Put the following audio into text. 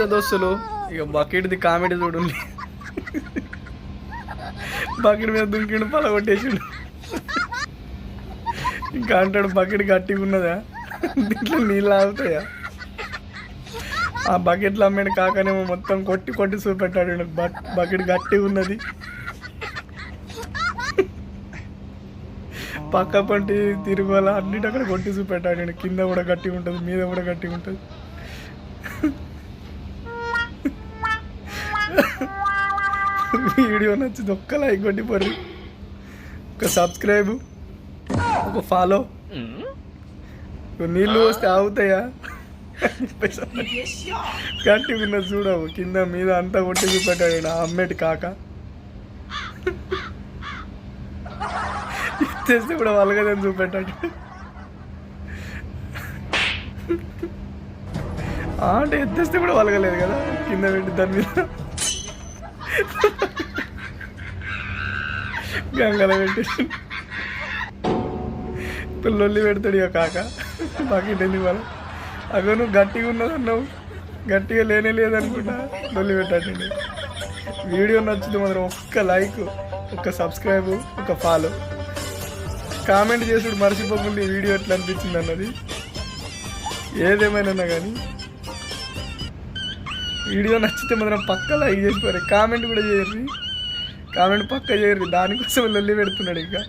నమస్తే దోస్తులు? ఇక బకెట్ది కామెడీ చూడండి బకెట్ మీద దుంకిండు పల కొట్టేసిండు. ఇంకా అంటాడు బకెట్ గట్టిగా ఉన్నదా? దీంట్లో నీళ్ళు ఆగుతాయా? ఆ బకెట్లో అమ్మాడు కాకనేమో మొత్తం కొట్టి కొట్టి చూపెట్టాడు బకెట్ గట్టిగా ఉన్నది. పక్క పంటి తిరుగుల అన్నిటి అక్కడ కొట్టి చూపెట్టాడు కింద కూడా గట్టిగా ఉంటుంది మీద కూడా గట్టిగా ఉంటుంది. వీడియో నచ్చింది ఒక్క లైక్ కొట్టి పర్రి. ఒక సబ్స్క్రైబ్ ఒక ఫాలో. నీళ్ళు వస్తే ఆగుతాయా? గట్టి విన్న చూడవు కింద మీద అంతా కొట్టి చూపెట్టాడు నా అమ్మేటి కాక. తెస్తే కూడా వాళ్ళగదని చూపెట్టాడు. ఆ, అంటే ఎత్తేస్తే కూడా వలగలేదు కదా కింద పెట్టి దాని మీద. గంగల పెట్టేసి పిల్లొల్లి లొల్లి పెడతాడు ఇక కాక. బకెట్ ఎందుకు వాళ్ళు అగో నువ్వు గట్టిగా ఉన్నదన్నావు గట్టిగా లేనే లేదనుకుంటా. లొల్లి పెట్టండి. వీడియో నచ్చింది మాత్రం ఒక్క లైక్ ఒక్క సబ్స్క్రైబ్ ఒక ఫాలో కామెంట్ చేసుడు మర్చిపోకుండా ఈ వీడియో ఎట్లా అనిపించింది అన్నది. ఏదేమైనా కానీ వీడియో నచ్చితే మాత్రం పక్క లైక్ చేసిపోయారు కామెంట్ కూడా చేయరు కామెంట్ పక్క చేయరు దానికోసం లొల్లి పెడుతున్నాడు ఇంకా.